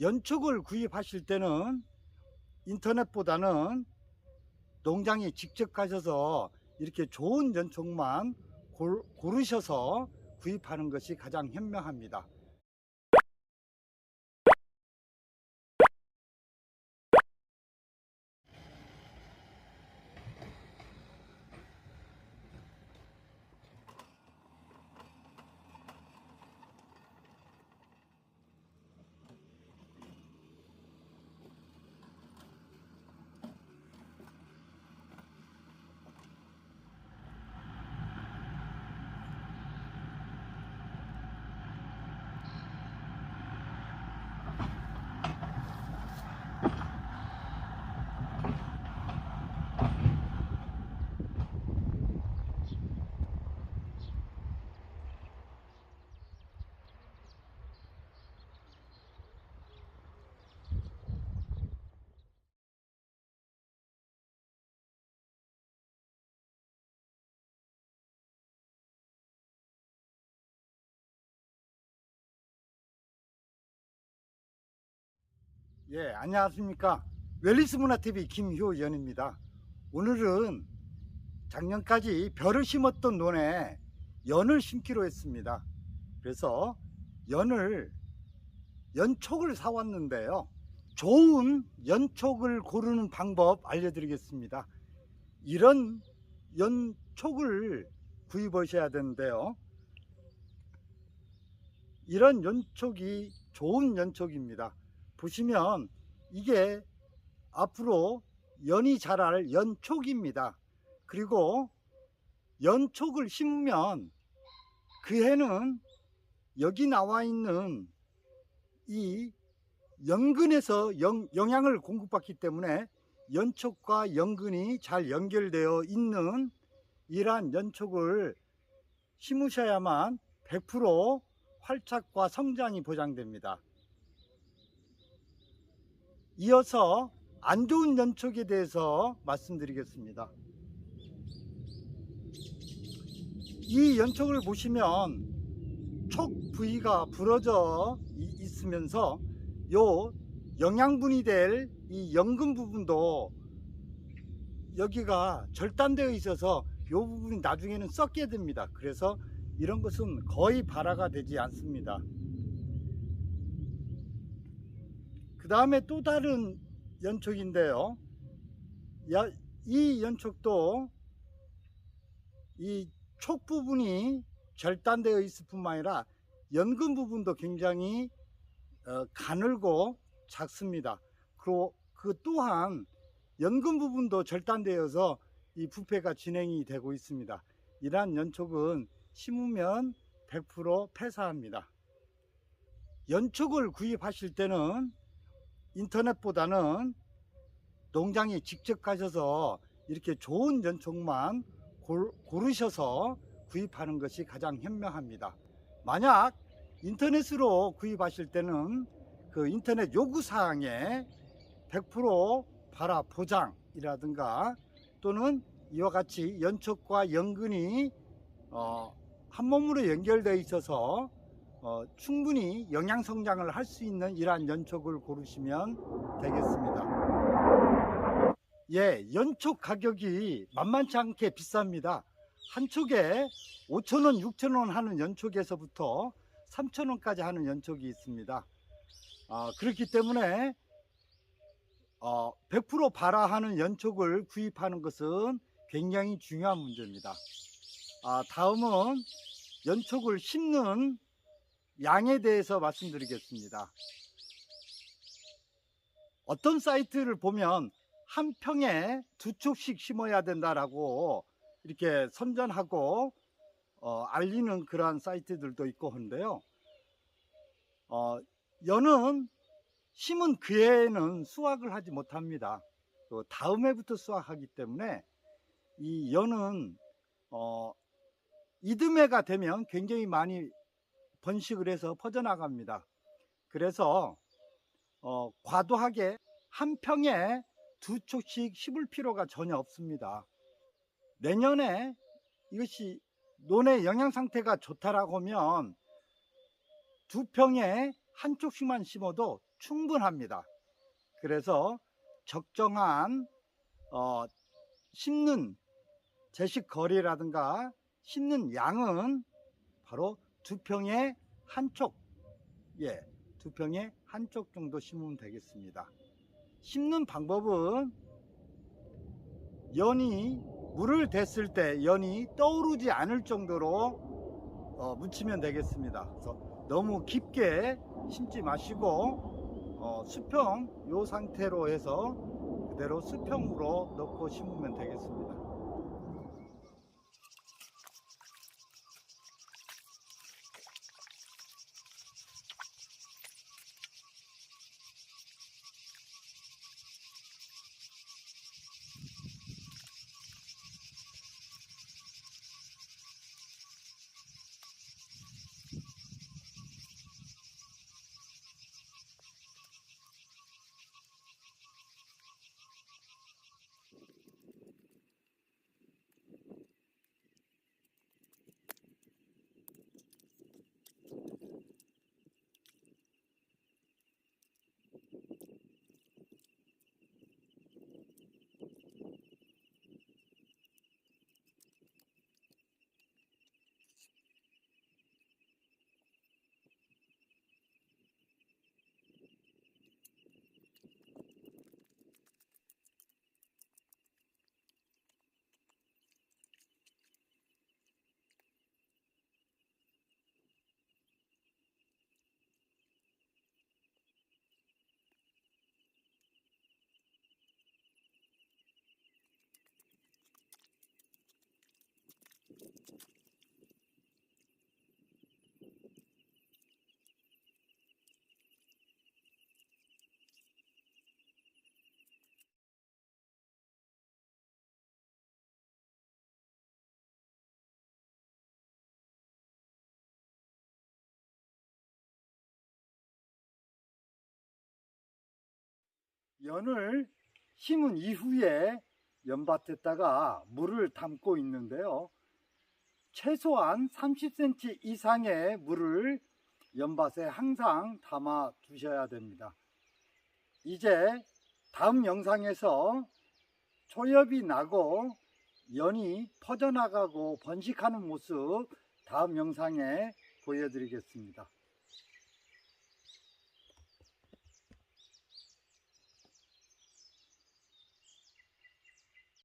연축을 구입하실 때는 인터넷보다는 농장에 직접 가셔서 이렇게 좋은 연축만 골- 고르셔서 구입하는 것이 가장 현명합니다. 예, 안녕하십니까. 웰리스 문화TV 김효연입니다. 오늘은 작년까지 벼를 심었던 논에 연을 심기로 했습니다. 그래서 연을, 연촉을 사왔는데요. 좋은 연촉을 고르는 방법 알려드리겠습니다. 이런 연촉을 구입하셔야 되는데요. 이런 연촉이 좋은 연촉입니다. 보시면 이게 앞으로 연이 자랄 연촉입니다. 그리고 연촉을 심으면 그 해는 여기 나와 있는 이 연근에서 영, 영양을 공급받기 때문에 연촉과 연근이 잘 연결되어 있는 이러한 연촉을 심으셔야만 100% 활착과 성장이 보장됩니다. 이어서 안 좋은 연촉에 대해서 말씀드리겠습니다. 이 연촉을 보시면 촉 부위가 부러져 이- 있으면서 요 영양분이 될 이 연근 부분도 여기가 절단되어 있어서 요 부분이 나중에는 썩게 됩니다. 그래서 이런 것은 거의 발화가 되지 않습니다. 다음에 또 다른 연촉인데요. 야- 이 연촉도 이 촉 부분이 절단되어 있을 뿐만 아니라 연근 부분도 굉장히 어, 가늘고 작습니다. 그리고 그 또한 연근 부분도 절단되어서 이 부패가 진행이 되고 있습니다. 이러한 연촉은 심으면 100% 폐사합니다. 연촉을 구입하실 때는 인터넷보다는 농장에 직접 가셔서 이렇게 좋은 연촉만 골- 고르셔서 구입하는 것이 가장 현명합니다. 만약 인터넷으로 구입하실 때는 그 인터넷 요구사항에 100% 발화 보장이라든가 또는 이와 같이 연촉과 연근이 어, 한 몸으로 연결되어 있어서 어, 충분히 영양 성장을 할 수 있는 이러한 연촉을 고르시면 되겠습니다. 예, 연촉 가격이 만만치 않게 비쌉니다. 한 촉에 5,000원, 6,000원 하는 연촉에서부터 3,000원까지 하는 연촉이 있습니다. 아, 그렇기 때문에 어, 100% 발화하는 연촉을 구입하는 것은 굉장히 중요한 문제입니다. 아, 다음은 연촉을 심는 양에 대해서 말씀드리겠습니다. 어떤 사이트를 보면 한 평에 두 촉씩 심어야 된다라고 이렇게 선전하고 어, 알리는 그러한 사이트들도 있고 한데요. 어, 연은 심은 그 해에는 수확을 하지 못합니다. 또 다음 해부터 수확하기 때문에 이 연은 어, 이듬해가 되면 굉장히 많이 번식을 해서 퍼져나갑니다. 그래서 어, 과도하게 한 평에 두 촉씩 심을 필요가 전혀 없습니다. 내년에 이것이 논의 영양 상태가 좋다라고 하면 두 평에 한 촉씩만 심어도 충분합니다. 그래서 적정한 어, 심는 제식 거리라든가 심는 양은 바로 두 평에 한쪽, 예, 두 평에 한쪽 정도 심으면 되겠습니다. 심는 방법은 연이 물을 댔을 때 연이 떠오르지 않을 정도로 어, 묻히면 되겠습니다. 그래서 너무 깊게 심지 마시고 어, 수평 요 상태로 해서 그대로 수평으로 넣고 심으면 되겠습니다. 연을 심은 이후에 연밭에다가 물을 담고 있는데요. 최소한 30cm 이상의 물을 연밭에 항상 담아 두셔야 됩니다. 이제 다음 영상에서 초엽이 나고 연이 퍼져나가고 번식하는 모습 다음 영상에 보여드리겠습니다.